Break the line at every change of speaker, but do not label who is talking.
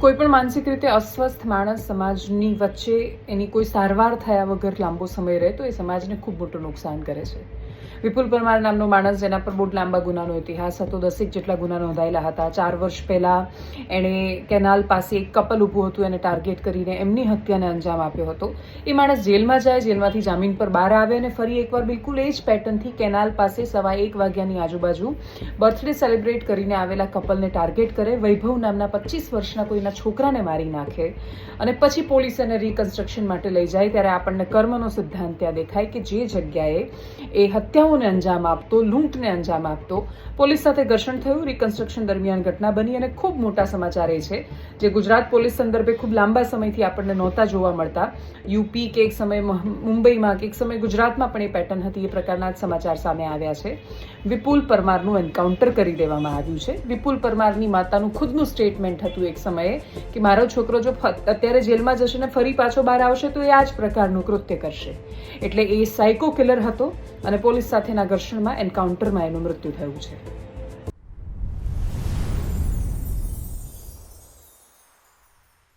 કોઈ પણ માનસિક રીતે અસ્વસ્થ માણસ સમાજની વચ્ચે એની કોઈ સારવાર થયા વગર લાંબો સમય રહે તો એ સમાજને ખૂબ મોટું નુકસાન કરે છે. વિપુલ પરમાર નામનો માણસ જેના પર બહુ લાંબા ગુનાનો ઇતિહાસ હતો. દસેક જેટલા ગુના નોંધાયેલા હતા. ચાર વર્ષ પહેલાં એણે કેનાલ પાસે એક કપલ ઊભું હતું. એને ટાર્ગેટ કરીને એમની હત્યાને અંજામ આપ્યો હતો. એ માણસ જેલમાં જાય, જેલમાંથી જામીન પર બહાર આવે અને ફરી એકવાર બિલકુલ એ જ પેટર્નથી કેનાલ પાસે સવા એક વાગ્યાની આજુબાજુ બર્થડે સેલિબ્રેટ કરીને આવેલા કપલને ટાર્ગેટ કરે. વૈભવ નામના પચીસ વર્ષના કોઈના છોકરાને મારી નાખે અને પછી પોલીસ એને રિકન્સ્ટ્રક્શન માટે લઈ જાય. ત્યારે આપણને કર્મનો સિદ્ધાંત ત્યાં દેખાય કે જે જગ્યાએ એ હત્યાઓને અંજામ આપતો, લૂંટને અંજામ આપતો, પોલીસ સાથે ઘર્ષણ થયું રિકન્સ્ટ્રક્શન દરમિયાન ઘટના બની અને ખૂબ મોટા સમાચાર એ છે જે ગુજરાત પોલીસ સંદર્ભે ખૂબ લાંબા સમયથી આપણને નહોતા જોવા મળતા. યુપી કે એક સમય મુંબઈમાં કે એક સમય ગુજરાતમાં પણ એ પેટર્ન હતી, એ પ્રકારના જ સમાચાર સામે આવ્યા છે. વિપુલ પરમારનું એન્કાઉન્ટર કરી દેવામાં આવ્યું છે. વિપુલ પરમારની માતાનું ખુદનું સ્ટેટમેન્ટ હતું એક સમયે કે મારો છોકરો જો અત્યારે જેલમાં જશે ને ફરી પાછો બહાર આવશે તો એ આ જ પ્રકારનું કૃત્ય કરશે. એટલે એ સાયકો કિલર હતો. અને પોલીસ સાથેના ઘર્ષણમાં એન્કાઉન્ટરમાં એનું મૃત્યુ થયું છે.